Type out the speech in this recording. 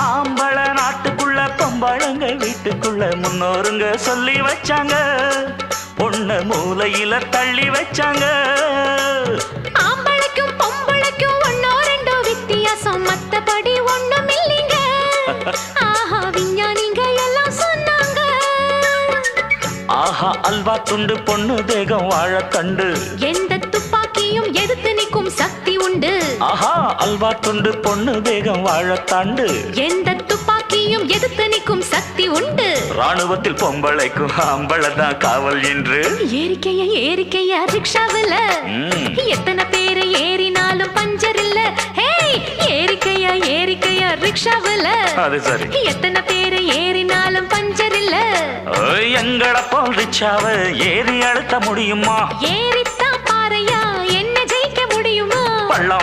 ஆம்பள நாட்டுக்குள்ள பொம்பளங்க வீட்டுக்குள்ள முன்னோருங்க சொல்லி வச்சாங்க. பொண்ண மூலையில தள்ளி வச்சாங்க. ஆம்பளைக்கும் பொம்பளைக்கும் ஒன்னோ ரெண்டோ வித்தியாசம் மத்தபடி ஒண்ணும் இல்லைங்க. ஆஹா விஞ்ஞானிங்க எல்லாம் சொன்னாங்க. ஆஹா அல்வா துண்டு பொண்ணு தேகம் வாழத்தண்டு. எந்த சக்தி உண்டு. ஆஹா அல்வா துண்டு பொண்ணு தேகம் வாழத்தாண்டு எந்த துப்பாக்கியும் எதிர்த்து நிற்கும் சக்தி உண்டு. ராணுவத்தில் பொம்பளைக்கும் ஆம்பளதான் காவல் என்று ஏறிக்கைய ஏறிக்கைய ரிக்ஷாவில். எத்தனை பேரு ஏறினாலும் பஞ்சர் இல்ல. ஏறிக்கைய ஏறிக்கைய ரிக்ஷாவில். அது சரி. எத்தனை பேரு ஏறினாலும் பஞ்சர் இல்ல. எங்களை போல் ரிச்சாவ ஏறி அழுத்த முடியுமா? ஏறித்தான் பாறையா